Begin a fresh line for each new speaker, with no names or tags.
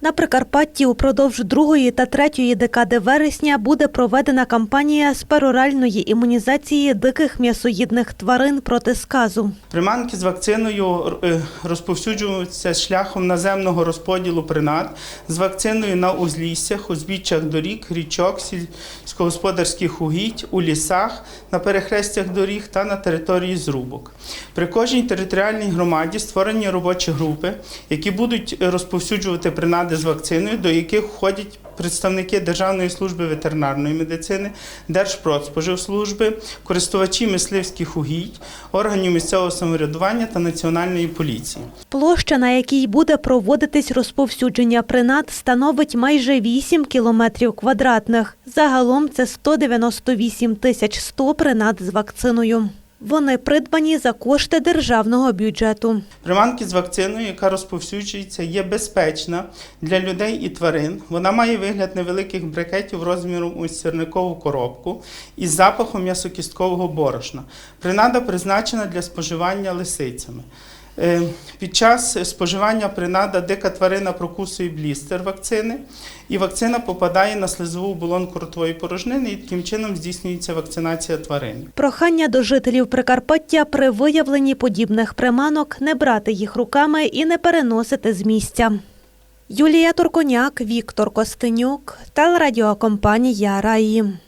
На Прикарпатті упродовж другої та третьої декади вересня буде проведена кампанія з пероральної імунізації диких м'ясоїдних тварин проти сказу.
Приманки з вакциною е, розповсюджуються шляхом наземного розподілу принад з вакциною на узліссях, узбіччях доріг, річок, сільськогосподарських угідь, у лісах, на перехрестях доріг та на території зрубок. При кожній територіальній громаді створені робочі групи, які будуть розповсюджувати принади з вакциною, до яких входять представники Державної служби ветеринарної медицини, Держпродспоживслужби, користувачі мисливських угідь, органів місцевого самоврядування та національної поліції.
Площа, на якій буде проводитись розповсюдження принад, становить майже 8 кілометрів квадратних. Загалом це 198 тисяч 100 принад з вакциною. Вони придбані за кошти державного бюджету.
Приманки з вакциною, яка розповсюджується, є безпечна для людей і тварин. Вона має вигляд невеликих брикетів розміром у сірникову коробку із запахом м'ясокісткового борошна. Принада призначена для споживання лисицями. Під час споживання принада дика тварина прокусує блістер вакцини, і вакцина попадає на слизову оболонку ротової порожнини, і таким чином здійснюється вакцинація тварин.
Прохання до жителів Прикарпаття при виявленні подібних приманок не брати їх руками і не переносити з місця. Юлія Турконяк, Віктор Костенюк, телерадіокомпанія Раї.